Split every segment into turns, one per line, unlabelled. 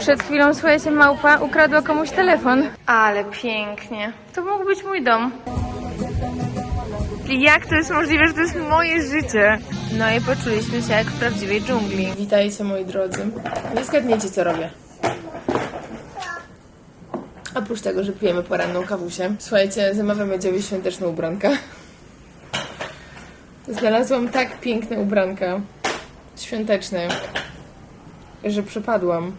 Przed chwilą, słuchajcie, małpa ukradła komuś telefon. Ale pięknie. To mógł być mój dom. Jak to jest możliwe, że to jest moje życie? No i poczuliśmy się jak w prawdziwej dżungli. Witajcie moi drodzy. Nie zgadniecie co robię. Oprócz tego, że pijemy poranną kawusię. Słuchajcie, zamawiamy dziewięć świąteczne ubranka. Znalazłam tak piękne ubranka świąteczne, że przepadłam.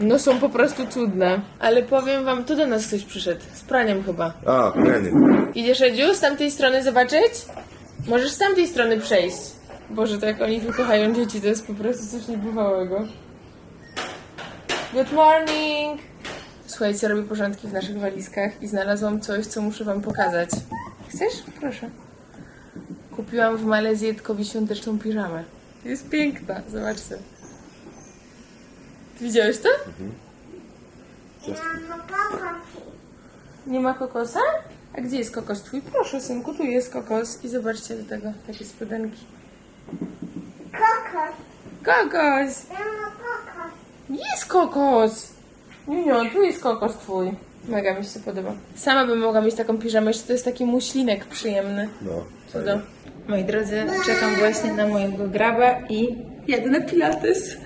No są po prostu cudne. Ale powiem wam, tu do nas ktoś przyszedł. Z praniem chyba.
A, Kenny.
Idziesz, Edziu, z tamtej strony zobaczyć? Możesz z tamtej strony przejść. Boże, to jak oni tu kochają dzieci, to jest po prostu coś niebywałego. Good morning! Słuchajcie, robię porządki w naszych walizkach i znalazłam coś, co muszę wam pokazać. Chcesz? Proszę. Kupiłam w Malezji Edkowi świąteczną piżamę. Jest piękna, zobaczcie. Widziałeś to? Nie ma kokosa? A gdzie jest kokos twój? Proszę, synku, tu jest kokos. I zobaczcie do tego, takie spodenki.
Kokos.
Kokos!
Ja mam kokos.
Jest kokos! Nie, tu jest kokos twój. Mega mi się podoba. Sama bym mogła mieć taką piżamę, jeszcze to jest taki muślinek przyjemny.
No,
Cudo. Moi drodzy, czekam właśnie na mojego graba i jadę na pilates.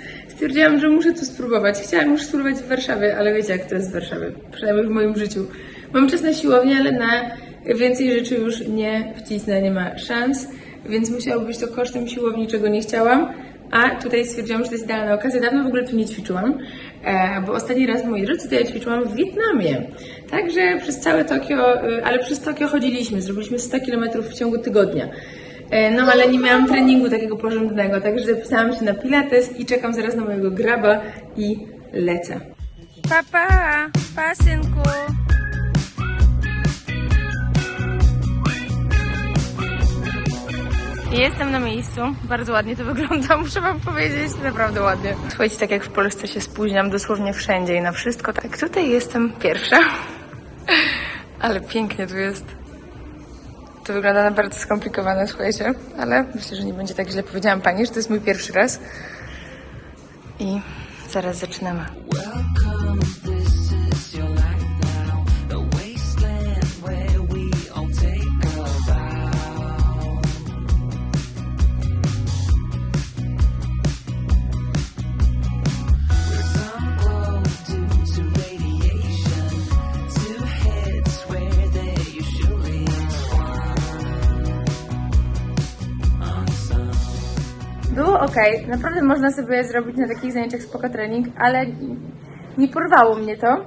Stwierdziłam, że muszę tu spróbować. Chciałam już spróbować w Warszawie, ale wiecie jak to jest w Warszawie. Przynajmniej w moim życiu. Mam czas na siłownię, ale na więcej rzeczy już nie wcisnę, nie ma szans. Więc musiało być to kosztem siłowni, czego nie chciałam. A tutaj stwierdziłam, że to jest idealna okazja. Dawno w ogóle tu nie ćwiczyłam, e, bo ostatni raz, moi drodzy, to ja ćwiczyłam w Wietnamie. Także przez całe Tokio, e, ale przez Tokio chodziliśmy, zrobiliśmy 100 km w ciągu tygodnia. E, No ale nie miałam treningu takiego porządnego, także zapisałam się na pilates i czekam zaraz na mojego graba i lecę. Papa, pa synku. Jestem na miejscu, bardzo ładnie to wygląda, muszę wam powiedzieć, naprawdę ładnie. Słuchajcie, tak jak w Polsce się spóźniam dosłownie wszędzie i na wszystko, tak tutaj jestem pierwsza, ale pięknie tu jest. To wygląda na bardzo skomplikowane, słuchajcie, ale myślę, że nie będzie tak źle. Powiedziałam pani, że to jest mój pierwszy raz. I zaraz zaczynamy. Było ok, naprawdę można sobie zrobić na takich zajęciach spoko trening, ale nie porwało mnie to.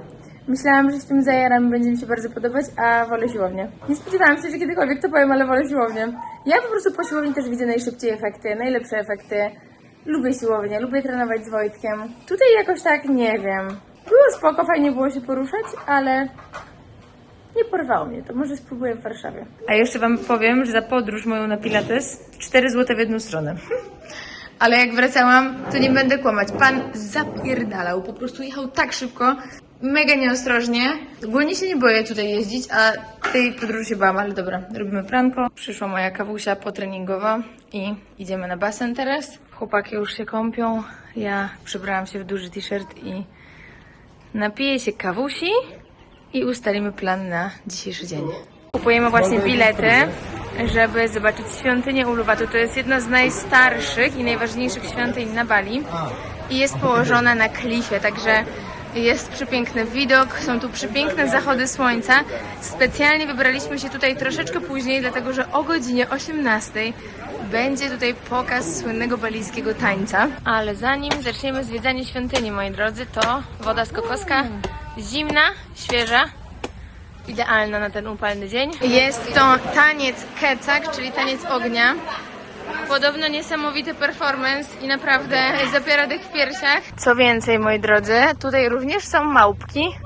Myślałam, że z tym zajarem będzie mi się bardzo podobać, a wolę siłownię. Nie spodziewałam się, że kiedykolwiek to powiem, ale wolę siłownię. Ja po prostu po siłowni też widzę najszybciej efekty, najlepsze efekty. Lubię siłownię, lubię trenować z Wojtkiem. Tutaj jakoś tak nie wiem. Było spoko, fajnie było się poruszać, ale nie porwało mnie to. Może spróbuję w Warszawie. A jeszcze Wam powiem, że za podróż moją na Pilates 4 zł w jedną stronę. Ale jak wracałam, to nie będę kłamać. Pan zapierdalał, po prostu jechał tak szybko, mega nieostrożnie. Ogólnie się nie boję tutaj jeździć, a tej podróży się bałam, ale dobra, robimy pranko. Przyszła moja kawusia potreningowa i idziemy na basen teraz. Chłopaki już się kąpią, ja przebrałam się w duży t-shirt i napiję się kawusi i ustalimy plan na dzisiejszy dzień. Kupujemy właśnie bilety, żeby zobaczyć świątynię Uluwatu. To jest jedna z najstarszych i najważniejszych świątyń na Bali i jest położona na klifie, także jest przepiękny widok, są tu przepiękne zachody słońca. Specjalnie wybraliśmy się tutaj troszeczkę później, dlatego że o godzinie 18 będzie tutaj pokaz słynnego balijskiego tańca. Ale zanim zaczniemy zwiedzanie świątyni, moi drodzy, to woda z kokoska, zimna, świeża, idealna na ten upalny dzień. Jest to taniec kecak, czyli taniec ognia. Podobno niesamowity performance i naprawdę zapiera dech w piersiach. Co więcej, moi drodzy, tutaj również są małpki,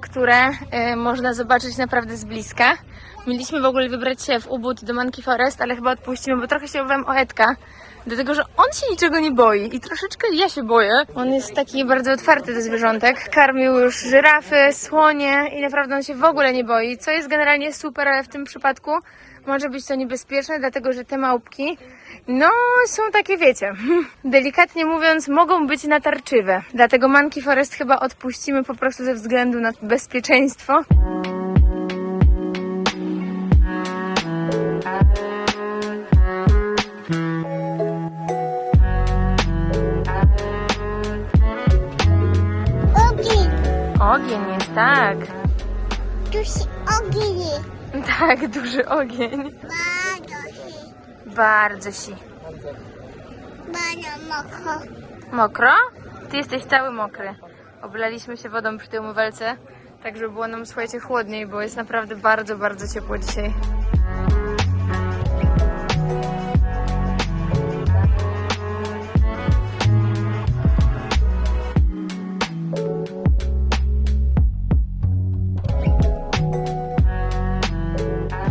które y, można zobaczyć naprawdę z bliska. Mieliśmy w ogóle wybrać się w Ubud do Monkey Forest, ale chyba odpuścimy, bo trochę się obawiam o Edka. Dlatego, że on się niczego nie boi i troszeczkę ja się boję. On jest taki bardzo otwarty do zwierzątek. Karmił już żyrafy, słonie i naprawdę on się w ogóle nie boi, co jest generalnie super, ale w tym przypadku może być to niebezpieczne, dlatego że te małpki, no, są takie, wiecie, delikatnie mówiąc, mogą być natarczywe. Dlatego Monkey Forest chyba odpuścimy po prostu ze względu na bezpieczeństwo.
Ogień
jest, tak.
Się ogień.
Tak, duży ogień.
Bardzo się.
Bardzo si.
Bardzo mokro.
Mokro? Ty jesteś cały mokry. Oblaliśmy się wodą przy tej umywalce, tak żeby było nam, słuchajcie, chłodniej, bo jest naprawdę bardzo, bardzo ciepło dzisiaj.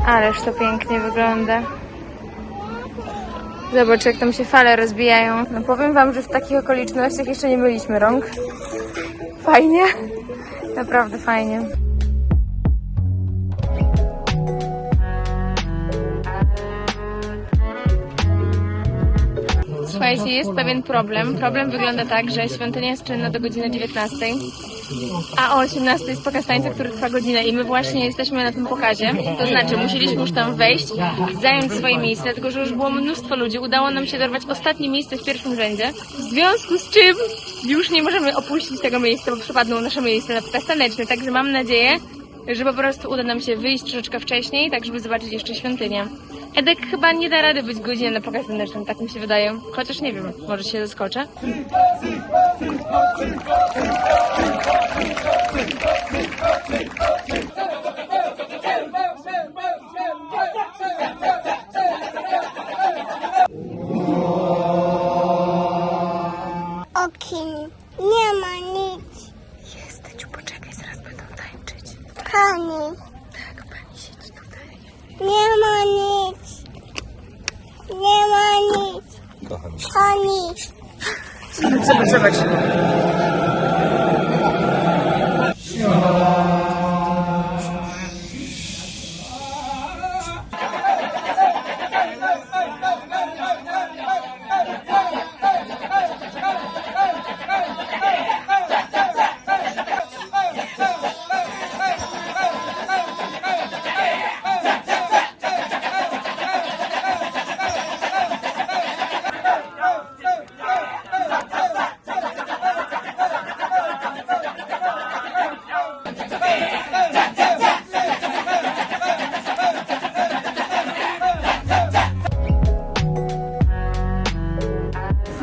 Ależ to pięknie wygląda. Zobacz, jak tam się fale rozbijają. No powiem wam, że w takich okolicznościach jeszcze nie myliśmy rąk. Fajnie. Naprawdę fajnie. Słuchajcie, jest pewien problem. Problem wygląda tak, że świątynia jest czynna do godziny 19, a o 18 jest pokaz tańca, który trwa godzinę i my właśnie jesteśmy na tym pokazie. To znaczy, musieliśmy już tam wejść, zająć swoje miejsce, dlatego że już było mnóstwo ludzi. Udało nam się dorwać ostatnie miejsce w pierwszym rzędzie. W związku z czym już nie możemy opuścić tego miejsca, bo przypadną nasze miejsce na pokaz taneczny. Także mam nadzieję, że po prostu uda nam się wyjść troszeczkę wcześniej, tak żeby zobaczyć jeszcze świątynię. Edek chyba nie da rady być godzinę na pokaz tanecznym, tak mi się wydaje. Chociaż nie wiem, może się zaskoczę.
Pani.
Tak, pani siedzi tutaj.
Nie ma nic. Nie ma nic. Pani.
Zobacz, zobacz.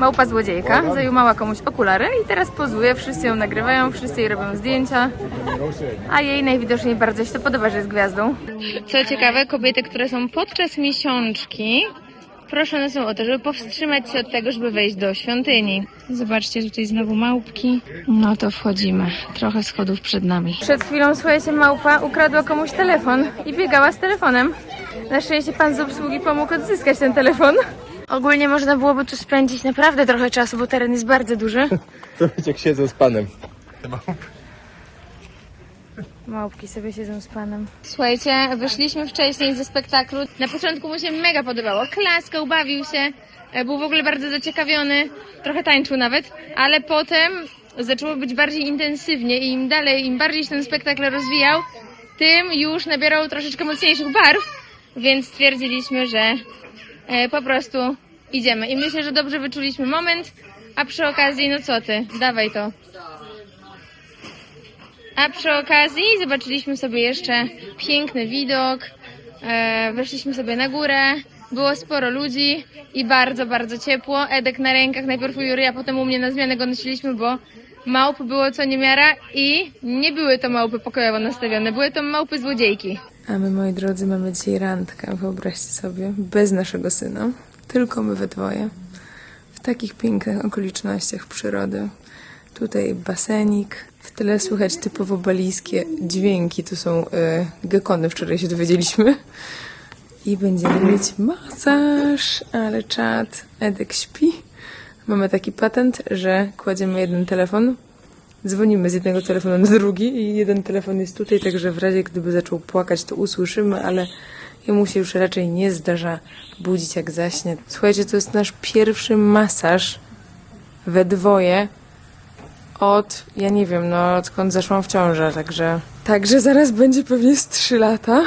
Małpa złodziejka zajumała komuś okulary i teraz pozuje, wszyscy ją nagrywają, wszyscy jej robią zdjęcia, a jej najwidoczniej bardzo się to podoba, że jest gwiazdą. Co ciekawe, kobiety, które są podczas miesiączki, proszone są o to, żeby powstrzymać się od tego, żeby wejść do świątyni. Zobaczcie, tutaj znowu małpki. No to wchodzimy. Trochę schodów przed nami. Przed chwilą, słuchajcie, małpa ukradła komuś telefon i biegała z telefonem. Na szczęście pan z obsługi pomógł odzyskać ten telefon. Ogólnie można byłoby tu spędzić naprawdę trochę czasu, bo teren jest bardzo duży.
To będzie jak siedzę z panem.
Małpki sobie siedzą z panem. Słuchajcie, wyszliśmy wcześniej ze spektaklu. Na początku mu się mega podobało. Klaskał, bawił się, e, był w ogóle bardzo zaciekawiony, trochę tańczył nawet, ale potem zaczęło być bardziej intensywnie i im dalej, im bardziej się ten spektakl rozwijał, tym już nabierał troszeczkę mocniejszych barw, więc stwierdziliśmy, że po prostu idziemy. I myślę, że dobrze wyczuliśmy moment, a przy okazji, no co ty, dawaj to. A przy okazji zobaczyliśmy sobie jeszcze piękny widok. E, weszliśmy sobie na górę. Było sporo ludzi i bardzo, bardzo ciepło. Edek na rękach, najpierw u Jury, a potem u mnie na zmianę go nosiliśmy, bo małp było co niemiara i nie były to małpy pokojowo nastawione, były to małpy złodziejki. A my, moi drodzy, mamy dzisiaj randkę, wyobraźcie sobie, bez naszego syna, tylko my we dwoje, w takich pięknych okolicznościach przyrody. Tutaj basenik, w tle słychać typowo balijskie dźwięki, to są y, gekony, wczoraj się dowiedzieliśmy. I będziemy mieć masaż, ale czad, Edek śpi. Mamy taki patent, że kładziemy jeden telefon, dzwonimy z jednego telefonu na drugi i jeden telefon jest tutaj, także w razie gdyby zaczął płakać, to usłyszymy, ale Jemu się już raczej nie zdarza budzić jak zaśnie. Słuchajcie, to jest nasz pierwszy masaż we dwoje od, ja nie wiem, no odkąd zaszłam w ciążę, także... Także zaraz będzie pewnie z 3 lata.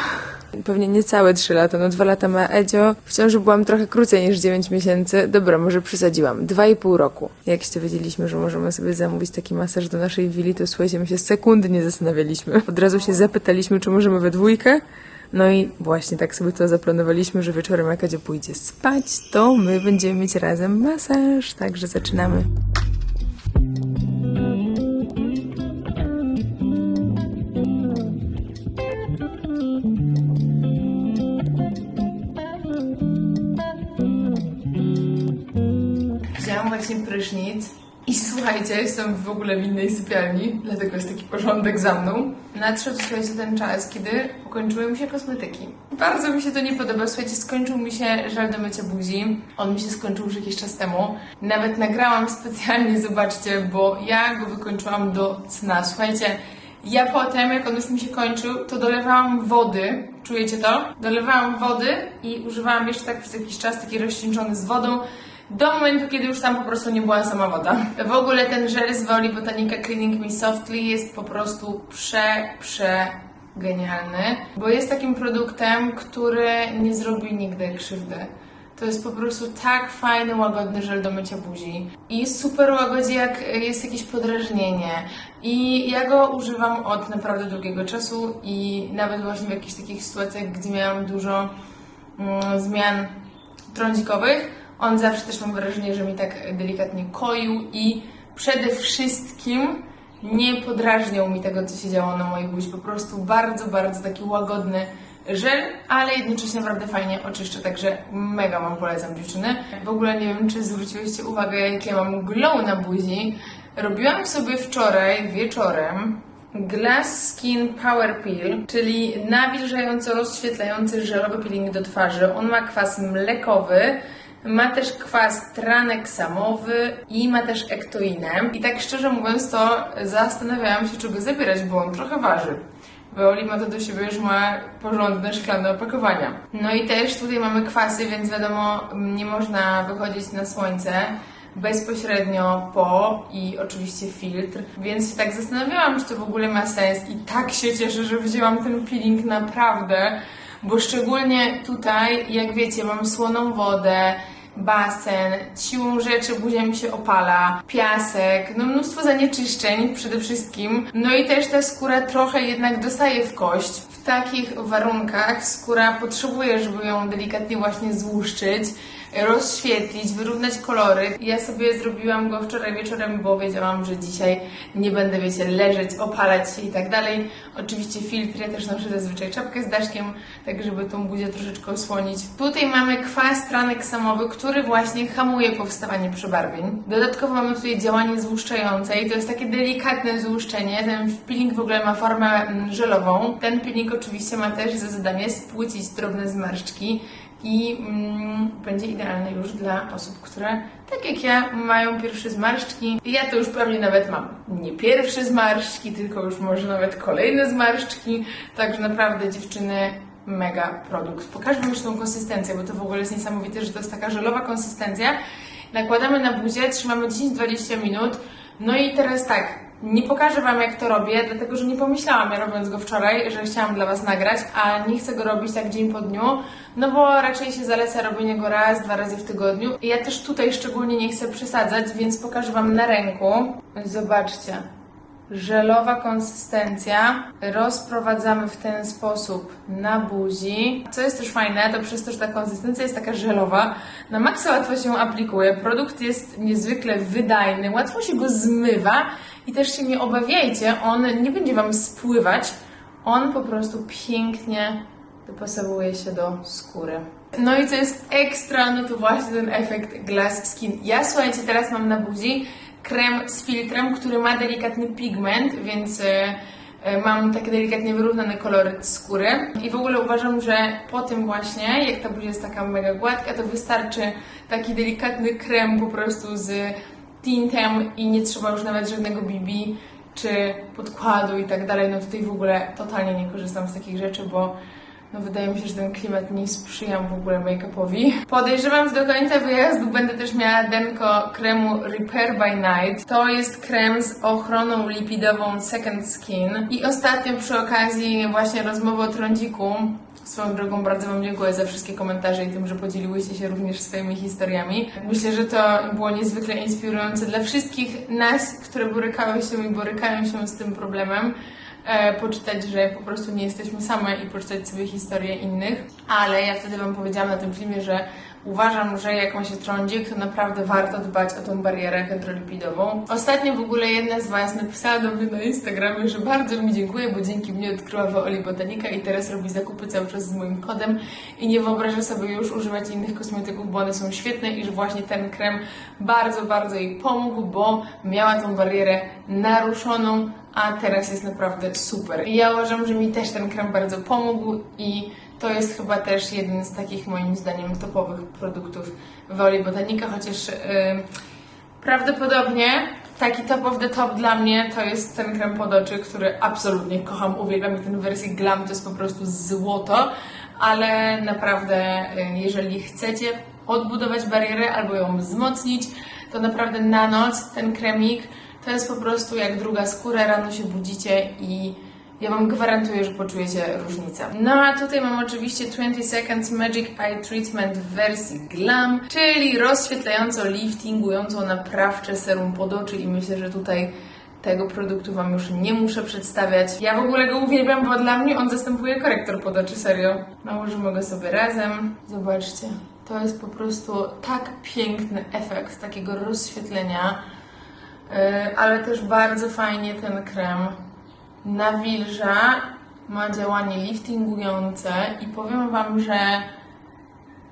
Pewnie niecałe 3 lata, no 2 lata ma Edzio. W ciąży byłam trochę krócej niż 9 miesięcy. Dobra, może przesadziłam. 2,5 roku. Jak się dowiedzieliśmy, że możemy sobie zamówić taki masaż do naszej willi, to słuchajcie, my się sekundy nie zastanawialiśmy. Od razu się zapytaliśmy, czy możemy we dwójkę. No i właśnie tak sobie to zaplanowaliśmy, że wieczorem jak Edzio pójdzie spać, to my będziemy mieć razem masaż. Także zaczynamy. Prysznic i słuchajcie, jestem w ogóle w innej sypialni, dlatego jest taki porządek za mną. Nadszedł, słuchajcie, ten czas, kiedy ukończyły mi się kosmetyki. Bardzo mi się to nie podoba, słuchajcie, skończył mi się żel do mycia buzi. On mi się skończył już jakiś czas temu. Nawet nagrałam specjalnie, zobaczcie, bo ja go wykończyłam do cna. Słuchajcie, ja potem, jak on już mi się kończył, to dolewałam wody. Czujecie to? Dolewałam wody i używałam jeszcze tak przez jakiś czas, taki rozcieńczony z wodą, do momentu, kiedy już tam po prostu nie była sama woda. W ogóle ten żel z Woli Botanica Cleaning Me Softly jest po prostu prze, prze genialny, bo jest takim produktem, który nie zrobi nigdy krzywdy. To jest po prostu tak fajny, łagodny żel do mycia buzi. I super łagodzi, jak jest jakieś podrażnienie. I ja go używam od naprawdę długiego czasu i nawet właśnie w jakichś takich sytuacjach, gdzie miałam dużo mm, zmian trądzikowych, on zawsze też mam wrażenie, że mi tak delikatnie koił i przede wszystkim nie podrażniał mi tego, co się działo na mojej buzi. Po prostu bardzo, bardzo taki łagodny żel, ale jednocześnie naprawdę fajnie oczyszcza, także mega Wam polecam dziewczyny. W ogóle nie wiem, czy zwróciłyście uwagę, jak ja mam glow na buzi. Robiłam sobie wczoraj wieczorem Glass Skin Power Peel, czyli nawilżająco rozświetlający żelowy peeling do twarzy. On ma kwas mlekowy, ma też kwas traneksamowy i ma też ektoinę. I tak szczerze mówiąc, to zastanawiałam się, czy go zabierać, bo on trochę waży. Weoli ma to do siebie, że ma porządne szklane opakowania. No i też tutaj mamy kwasy, więc wiadomo, nie można wychodzić na słońce bezpośrednio po i oczywiście filtr, więc się tak zastanawiałam, czy to w ogóle ma sens i tak się cieszę, że wzięłam ten peeling naprawdę, bo szczególnie tutaj, jak wiecie, mam słoną wodę, basen, siłą rzeczy buzia mi się opala, piasek, no mnóstwo zanieczyszczeń przede wszystkim. No i też ta skóra trochę jednak dostaje w kość. W takich warunkach skóra potrzebuje, żeby ją delikatnie właśnie złuszczyć, rozświetlić, wyrównać kolory. Ja sobie zrobiłam go wczoraj wieczorem, bo wiedziałam, że dzisiaj nie będę, wiecie, leżeć, opalać się i tak dalej. Oczywiście filtr, ja też noszę zazwyczaj czapkę z daszkiem, tak żeby tą buzię troszeczkę osłonić. Tutaj mamy kwas tranek samowy, który właśnie hamuje powstawanie przebarwień. Dodatkowo mamy tutaj działanie złuszczające i to jest takie delikatne złuszczenie. Ten peeling w ogóle ma formę mm, żelową. Ten peeling oczywiście ma też za zadanie spłycić drobne zmarszczki i mm, będzie idealny już dla osób, które, tak jak ja, mają pierwsze zmarszczki. Ja to już pewnie nawet mam nie pierwsze zmarszczki, tylko już może nawet kolejne zmarszczki. Także naprawdę dziewczyny, mega produkt. Pokażę Wam już tą konsystencję, bo to w ogóle jest niesamowite, że to jest taka żelowa konsystencja. Nakładamy na buzię, trzymamy 10-20 minut. No i teraz tak, nie pokażę Wam jak to robię, dlatego że nie pomyślałam ja robiąc go wczoraj, że chciałam dla Was nagrać, a nie chcę go robić tak dzień po dniu, no bo raczej się zaleca robienie go raz, dwa razy w tygodniu. I ja też tutaj szczególnie nie chcę przesadzać, więc pokażę Wam na ręku. Zobaczcie. Żelowa konsystencja. Rozprowadzamy w ten sposób na buzi. Co jest też fajne, to przez to, że ta konsystencja jest taka żelowa, na maksa łatwo się aplikuje. Produkt jest niezwykle wydajny, łatwo się go zmywa i też się nie obawiajcie, on nie będzie Wam spływać. On po prostu pięknie dopasowuje się do skóry. No i co jest ekstra, no to właśnie ten efekt Glass Skin. Ja słuchajcie, teraz mam na buzi krem z filtrem, który ma delikatny pigment, więc e, e, mam taki delikatnie wyrównany kolor skóry. I w ogóle uważam, że po tym właśnie, jak ta buzia jest taka mega gładka, to wystarczy taki delikatny krem po prostu z tintem i nie trzeba już nawet żadnego BB czy podkładu i tak dalej. No tutaj w ogóle totalnie nie korzystam z takich rzeczy, bo no wydaje mi się, że ten klimat nie sprzyja w ogóle make-upowi. Podejrzewam, że do końca wyjazdu będę też miała denko kremu Repair by Night. To jest krem z ochroną lipidową Second Skin. I ostatnio przy okazji właśnie rozmowy o trądziku Swoją drogą bardzo Wam dziękuję za wszystkie komentarze i tym, że podzieliłyście się również swoimi historiami. Myślę, że to było niezwykle inspirujące dla wszystkich nas, które borykały się i borykają się z tym problemem. E, poczytać, że po prostu nie jesteśmy same i poczytać sobie historie innych. Ale ja wtedy Wam powiedziałam na tym filmie, że uważam, że jak ma się trądzik, to naprawdę warto dbać o tą barierę hydrolipidową. Ostatnio w ogóle jedna z Was napisała do mnie na Instagramie, że bardzo mi dziękuję, bo dzięki mnie odkryła Wooli Botanika i teraz robi zakupy cały czas z moim kodem i nie wyobraża sobie już używać innych kosmetyków, bo one są świetne i że właśnie ten krem bardzo, bardzo jej pomógł, bo miała tą barierę naruszoną, a teraz jest naprawdę super. I ja uważam, że mi też ten krem bardzo pomógł i to jest chyba też jeden z takich moim zdaniem topowych produktów Woli Botanika, chociaż yy, prawdopodobnie taki top of the top dla mnie to jest ten krem pod oczy, który absolutnie kocham, uwielbiam ten wersji glam to jest po prostu złoto, ale naprawdę yy, jeżeli chcecie odbudować barierę albo ją wzmocnić, to naprawdę na noc ten kremik to jest po prostu jak druga skóra, rano się budzicie i ja Wam gwarantuję, że poczujecie różnicę. No a tutaj mam oczywiście 20 Seconds Magic Eye Treatment w wersji Glam, czyli rozświetlająco, liftingująco naprawcze serum pod oczy i myślę, że tutaj tego produktu Wam już nie muszę przedstawiać. Ja w ogóle go uwielbiam, bo dla mnie on zastępuje korektor pod oczy, serio. Nałożymy go sobie razem. Zobaczcie. To jest po prostu tak piękny efekt takiego rozświetlenia, Yy, ale też bardzo fajnie ten krem nawilża, ma działanie liftingujące i powiem Wam, że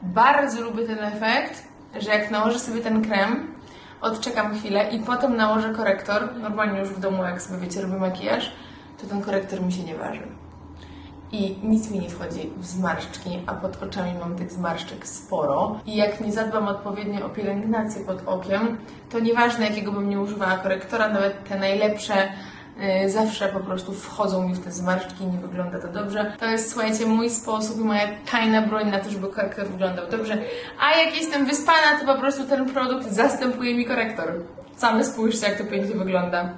bardzo lubię ten efekt, że jak nałożę sobie ten krem, odczekam chwilę i potem nałożę korektor, normalnie już w domu, jak sobie wiecie, robię makijaż, to ten korektor mi się nie waży. I nic mi nie wchodzi w zmarszczki, a pod oczami mam tych zmarszczek sporo. I jak nie zadbam odpowiednio o pielęgnację pod okiem, to nieważne jakiego bym nie używała korektora, nawet te najlepsze zawsze po prostu wchodzą mi w te zmarszczki nie wygląda to dobrze. To jest, słuchajcie, mój sposób i moja tajna broń na to, żeby korektor wyglądał dobrze. A jak jestem wyspana, to po prostu ten produkt zastępuje mi korektor. Same spójrzcie, jak to pięknie wygląda.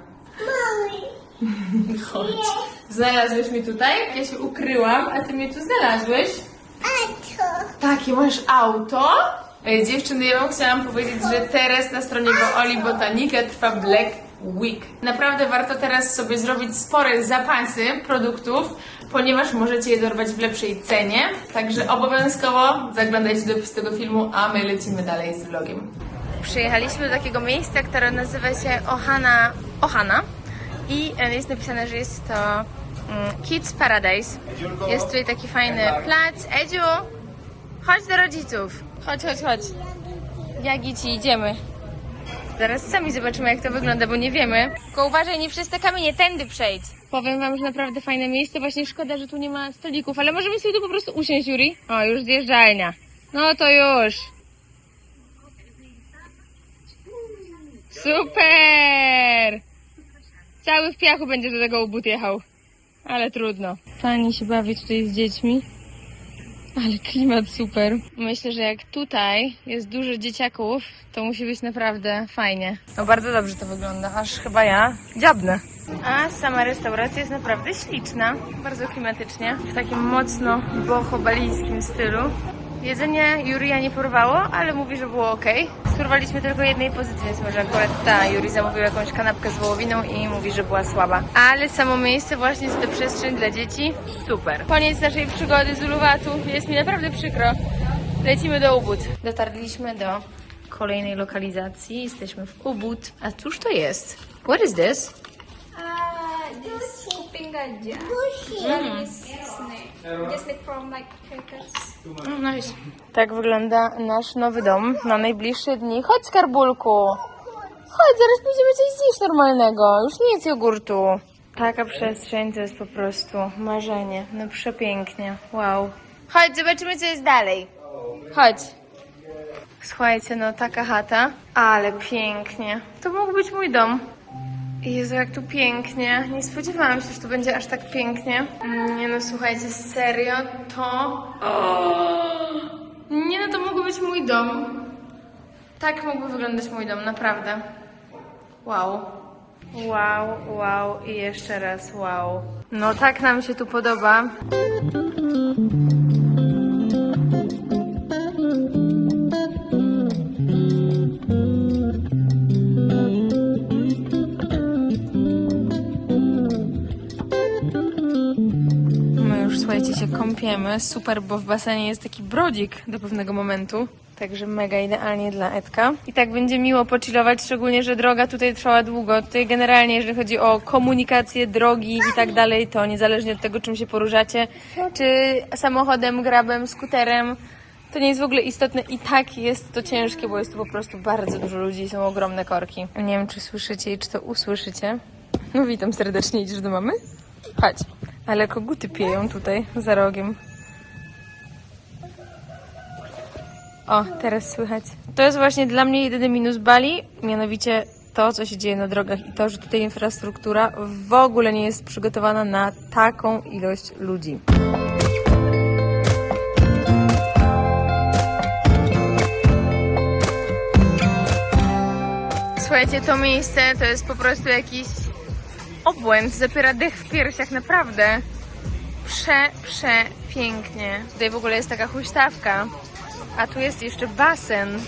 Chodź. Znalazłeś mnie tutaj? Ja się ukryłam, a ty mnie tu znalazłeś.
A co?
Takie masz auto? Dziewczyny, ja wam chciałam powiedzieć, że teraz na stronie Oli Botanika trwa Black Week. Naprawdę warto teraz sobie zrobić spore zapasy produktów, ponieważ możecie je dorwać w lepszej cenie. Także obowiązkowo zaglądajcie do opisu tego filmu, a my lecimy dalej z vlogiem. Przyjechaliśmy do takiego miejsca, które nazywa się Ohana, Ohana i e, jest napisane, że jest to mm, Kids Paradise. Jest tutaj taki fajny plac. Edziu, chodź do rodziców. Chodź, chodź, chodź. Jak i ci idziemy. Zaraz sami zobaczymy, jak to wygląda, bo nie wiemy. Tylko uważaj, nie przez te kamienie, tędy przejdź. Powiem wam, że naprawdę fajne miejsce. Właśnie szkoda, że tu nie ma stolików, ale możemy sobie tu po prostu usiąść, Juri. O, już zjeżdżalnia. No to już. Super! Cały w piachu będzie do tego ubót jechał. Ale trudno. Fajnie się bawić tutaj z dziećmi. Ale klimat super. Myślę, że jak tutaj jest dużo dzieciaków, to musi być naprawdę fajnie. No bardzo dobrze to wygląda, aż chyba ja dziabnę. A sama restauracja jest naprawdę śliczna, bardzo klimatycznie, w takim mocno bohobalijskim stylu. Jedzenie Juria nie porwało, ale mówi, że było ok. Spróbowaliśmy tylko jednej pozycji, więc może akurat ta Juri zamówił jakąś kanapkę z wołowiną i mówi, że była słaba. Ale samo miejsce właśnie jest to przestrzeń dla dzieci. Super. Koniec naszej przygody z Uluwatu. Jest mi naprawdę przykro. Lecimy do Ubud. Dotarliśmy do kolejnej lokalizacji. Jesteśmy w Ubud. A cóż to jest? What is this?
Uh, this gajah.
Dusi.
This snake. Just made from like crackers.
Mm, Nice. Tak wygląda nasz nowy dom na najbliższe dni. Chodź, skarbulku. Chodź, zaraz pójdziemy coś zjeść normalnego. Już nie jest jogurtu. Taka przestrzeń to jest po prostu marzenie. No przepięknie. Wow. Chodź, zobaczymy, co jest dalej. Chodź. Słuchajcie, no taka chata, ale pięknie. To mógł być mój dom. Jezu, jak tu pięknie. Nie spodziewałam się, że tu będzie aż tak pięknie. Mm, Nie no, słuchajcie, serio, to... Nie no, to mógł być mój dom. Tak mógłby wyglądać mój dom, naprawdę. Wow. Wow, wow i jeszcze raz wow. No tak nam się tu podoba. Już słuchajcie się kąpiemy. Super, bo w basenie jest taki brodzik do pewnego momentu. Także mega idealnie dla Edka. I tak będzie miło pochillować, szczególnie, że droga tutaj trwała długo. Tutaj generalnie, jeżeli chodzi o komunikację, drogi i tak dalej, to niezależnie od tego, czym się poruszacie, czy samochodem, grabem, skuterem, to nie jest w ogóle istotne. I tak jest to ciężkie, bo jest tu po prostu bardzo dużo ludzi i są ogromne korki. Nie wiem, czy słyszycie i czy to usłyszycie. No witam serdecznie, idziesz do mamy? Chodź. Ale koguty pieją tutaj, za rogiem. O, teraz słychać. To jest właśnie dla mnie jedyny minus Bali, mianowicie to, co się dzieje na drogach i to, że tutaj infrastruktura w ogóle nie jest przygotowana na taką ilość ludzi. Słuchajcie, to miejsce to jest po prostu jakiś obłęd, zapiera dech w piersiach, naprawdę. Prze, przepięknie. Tutaj w ogóle jest taka huśtawka, a tu jest jeszcze basen.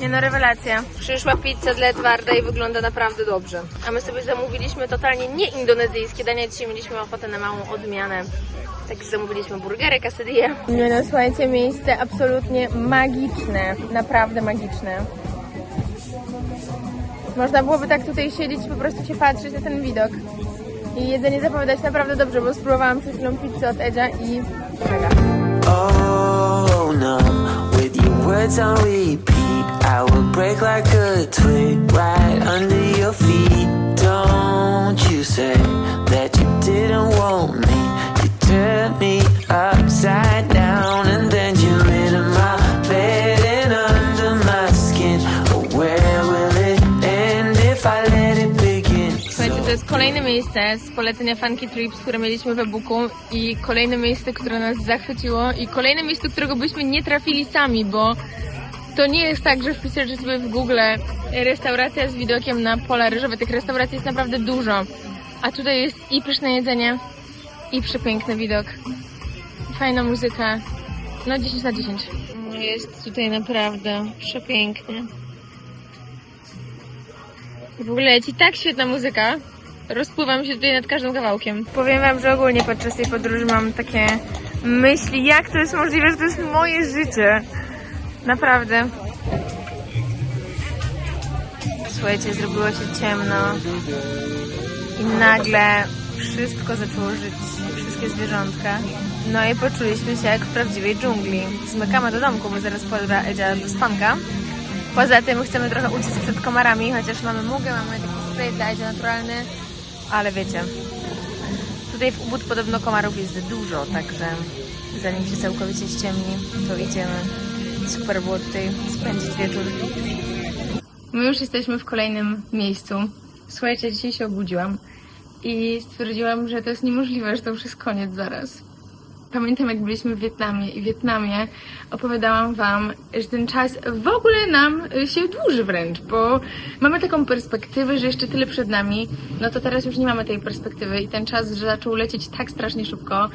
Nie no, rewelacja. Przyszła pizza z Ledwarda i wygląda naprawdę dobrze. A my sobie zamówiliśmy totalnie nie indonezyjskie dania. Dzisiaj mieliśmy ochotę na małą odmianę. Tak zamówiliśmy burgery, quesadille. Nie no, słuchajcie, miejsce absolutnie magiczne. Naprawdę magiczne. Można byłoby tak tutaj siedzieć i po prostu się patrzeć na ten widok. I jedzenie zapowiadać naprawdę dobrze, bo spróbowałam przed chwilą pizzę od Edzia i mega.
Oh no, with your words on repeat, I will break like a twig right under your feet. Don't you say that you didn't want me? You turned me upside
kolejne miejsce z polecenia Funky Trips, które mieliśmy w e-booku i kolejne miejsce, które nas zachwyciło i kolejne miejsce, do którego byśmy nie trafili sami, bo to nie jest tak, że wpisujesz sobie w Google restauracja z widokiem na pola ryżowe. Tych restauracji jest naprawdę dużo. A tutaj jest i pyszne jedzenie, i przepiękny widok. Fajna muzyka. No 10 na 10. Jest tutaj naprawdę przepięknie. W ogóle leci tak świetna muzyka. Rozpływam się tutaj nad każdym kawałkiem. Powiem wam, że ogólnie podczas tej podróży mam takie myśli, jak to jest możliwe, że to jest moje życie. Naprawdę. Słuchajcie, zrobiło się ciemno i nagle wszystko zaczęło żyć, wszystkie zwierzątka. No i poczuliśmy się jak w prawdziwej dżungli. Zmykamy do domku, bo zaraz podra Edzia do spanka. Poza tym chcemy trochę uciec przed komarami, chociaż mamy mugę, mamy taki spray dla Edzia naturalny, ale wiecie, tutaj w Ubud podobno komarów jest dużo, także zanim się całkowicie ściemni, to idziemy. Super było tutaj spędzić wieczór. My już jesteśmy w kolejnym miejscu. Słuchajcie, dzisiaj się obudziłam i stwierdziłam, że to jest niemożliwe, że to już jest koniec zaraz. Pamiętam, jak byliśmy w Wietnamie i w Wietnamie opowiadałam Wam, że ten czas w ogóle nam y, się dłuży wręcz, bo mamy taką perspektywę, że jeszcze tyle przed nami, no to teraz już nie mamy tej perspektywy i ten czas że zaczął lecieć tak strasznie szybko,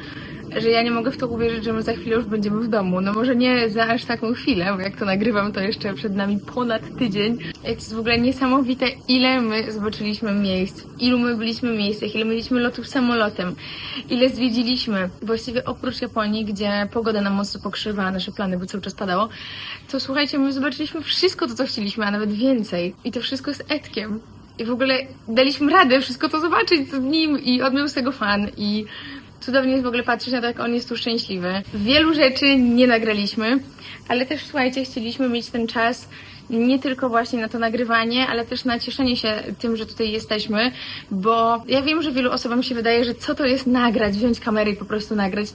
że ja nie mogę w to uwierzyć, że my za chwilę już będziemy w domu. No może nie za aż taką chwilę, bo jak to nagrywam, to jeszcze przed nami ponad tydzień. To jest w ogóle niesamowite, ile my zobaczyliśmy miejsc, ilu my byliśmy miejscach, ile mieliśmy lotów samolotem, ile zwiedziliśmy. Właściwie oprócz Japonii, gdzie pogoda nam mocno pokrzywała nasze plany, bo cały czas padało, to słuchajcie, my zobaczyliśmy wszystko to, co chcieliśmy, a nawet więcej. I to wszystko z Edkiem. I w ogóle daliśmy radę wszystko to zobaczyć z nim i on miał z tego fan i cudownie jest w ogóle patrzeć na to, jak on jest tu szczęśliwy. Wielu rzeczy nie nagraliśmy, ale też słuchajcie, chcieliśmy mieć ten czas nie tylko właśnie na to nagrywanie, ale też na cieszenie się tym, że tutaj jesteśmy, bo ja wiem, że wielu osobom się wydaje, że co to jest nagrać, wziąć kamerę i po prostu nagrać.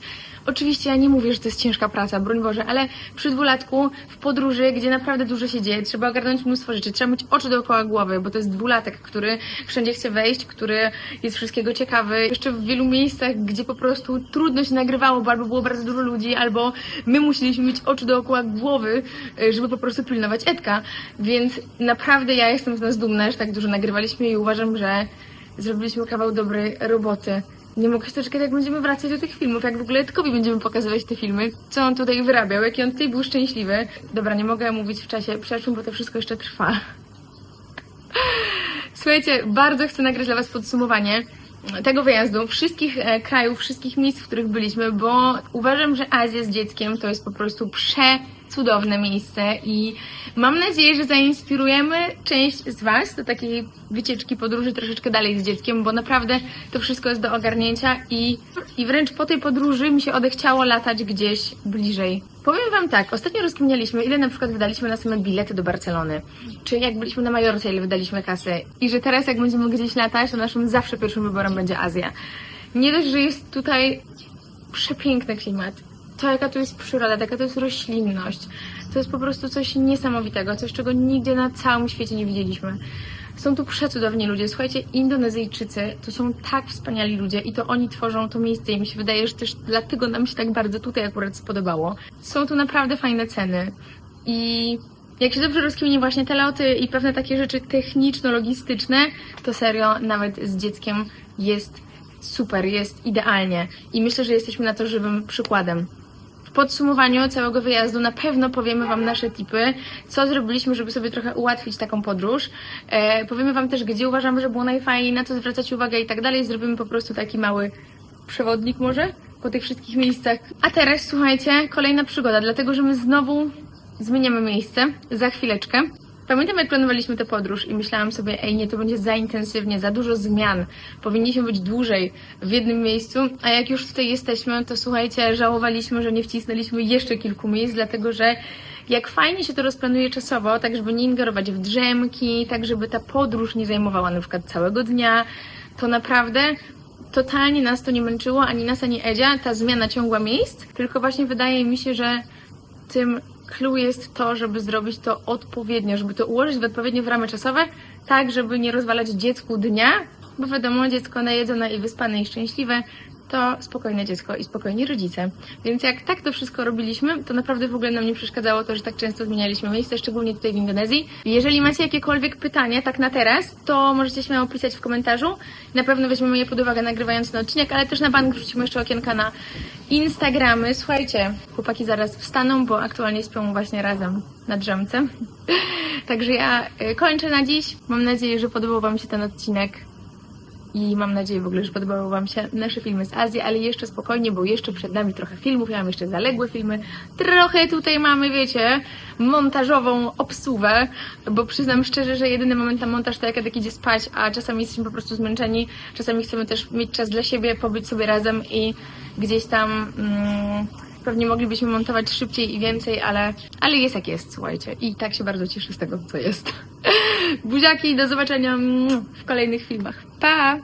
Oczywiście ja nie mówię, że to jest ciężka praca, broń Boże, ale przy dwulatku w podróży, gdzie naprawdę dużo się dzieje, trzeba ogarnąć mnóstwo rzeczy, trzeba mieć oczy dookoła głowy, bo to jest dwulatek, który wszędzie chce wejść, który jest wszystkiego ciekawy. Jeszcze w wielu miejscach, gdzie po prostu trudno się nagrywało, bo albo było bardzo dużo ludzi, albo my musieliśmy mieć oczy dookoła głowy, y, żeby po prostu pilnować Edka. Więc naprawdę ja jestem z nas dumna, że tak dużo nagrywaliśmy i uważam, że zrobiliśmy kawał dobrej roboty. Nie mogę się doczekać, jak będziemy wracać do tych filmów, jak w ogóle Edkowi będziemy pokazywać te filmy, co on tutaj wyrabiał, jaki on tutaj był szczęśliwy. Dobra, nie mogę mówić w czasie przeszłym, bo to wszystko jeszcze trwa. Słuchajcie, bardzo chcę nagrać dla Was podsumowanie tego wyjazdu, wszystkich e, krajów, wszystkich miejsc, w których byliśmy, bo uważam, że Azja z dzieckiem to jest po prostu przecudowne miejsce i mam nadzieję, że zainspirujemy część z Was do takiej wycieczki, podróży troszeczkę dalej z dzieckiem, bo naprawdę to wszystko jest do ogarnięcia i, i wręcz po tej podróży mi się odechciało latać gdzieś bliżej. Powiem Wam tak, ostatnio rozkminialiśmy, ile na przykład wydaliśmy na same bilety do Barcelony, czy jak byliśmy na Majorce, ile wydaliśmy kasy i że teraz jak będziemy gdzieś latać, to naszym zawsze pierwszym wyborem będzie Azja. Nie dość, że jest tutaj przepiękny klimat, to jaka tu jest przyroda, jaka to jest roślinność, to jest po prostu coś niesamowitego, coś czego nigdzie na całym świecie nie widzieliśmy. Są tu przecudowni ludzie. Słuchajcie, Indonezyjczycy to są tak wspaniali ludzie i to oni tworzą to miejsce i mi się wydaje, że też dlatego nam się tak bardzo tutaj akurat spodobało. Są tu naprawdę fajne ceny i jak się dobrze rozkmieni właśnie te loty i pewne takie rzeczy techniczno-logistyczne, to serio nawet z dzieckiem jest super, jest idealnie i myślę, że jesteśmy na to żywym przykładem. W podsumowaniu całego wyjazdu na pewno powiemy Wam nasze tipy, co zrobiliśmy, żeby sobie trochę ułatwić taką podróż. E, powiemy Wam też, gdzie uważamy, że było najfajniej, na co zwracać uwagę i tak dalej. Zrobimy po prostu taki mały przewodnik może po tych wszystkich miejscach. A teraz słuchajcie, kolejna przygoda, dlatego że my znowu zmieniamy miejsce za chwileczkę. Pamiętam, jak planowaliśmy tę podróż i myślałam sobie, ej, nie, to będzie za intensywnie, za dużo zmian. Powinniśmy być dłużej w jednym miejscu, a jak już tutaj jesteśmy, to słuchajcie, żałowaliśmy, że nie wcisnęliśmy jeszcze kilku miejsc, dlatego że jak fajnie się to rozplanuje czasowo, tak żeby nie ingerować w drzemki, tak żeby ta podróż nie zajmowała na przykład całego dnia, to naprawdę totalnie nas to nie męczyło, ani nas, ani Edzia, ta zmiana ciągła miejsc, tylko właśnie wydaje mi się, że tym clue jest to, żeby zrobić to odpowiednio, żeby to ułożyć w odpowiednie ramy czasowe, tak, żeby nie rozwalać dziecku dnia, bo wiadomo, dziecko najedzone i wyspane i szczęśliwe to spokojne dziecko i spokojni rodzice. Więc jak tak to wszystko robiliśmy, to naprawdę w ogóle nam nie przeszkadzało to, że tak często zmienialiśmy miejsce, szczególnie tutaj w Indonezji. Jeżeli macie jakiekolwiek pytania, tak na teraz, to możecie śmiało pisać w komentarzu. Na pewno weźmiemy je pod uwagę nagrywając ten odcinek, ale też na bank wrzucimy jeszcze okienka na Instagramy. Słuchajcie, chłopaki zaraz wstaną, bo aktualnie śpią właśnie razem na drzemce. Także ja y, kończę na dziś. Mam nadzieję, że podobał Wam się ten odcinek. I mam nadzieję w ogóle, że podobały Wam się nasze filmy z Azji, ale jeszcze spokojnie, bo jeszcze przed nami trochę filmów. Ja mam jeszcze zaległe filmy. Trochę tutaj mamy, wiecie, montażową obsługę, bo przyznam szczerze, że jedyny moment na montaż to jak Edek idzie spać, a czasami jesteśmy po prostu zmęczeni. Czasami chcemy też mieć czas dla siebie, pobyć sobie razem i gdzieś tam... Mm, Pewnie moglibyśmy montować szybciej i więcej, ale, ale jest jak jest, słuchajcie. I tak się bardzo cieszę z tego, co jest. Buziaki, do zobaczenia w kolejnych filmach. Pa!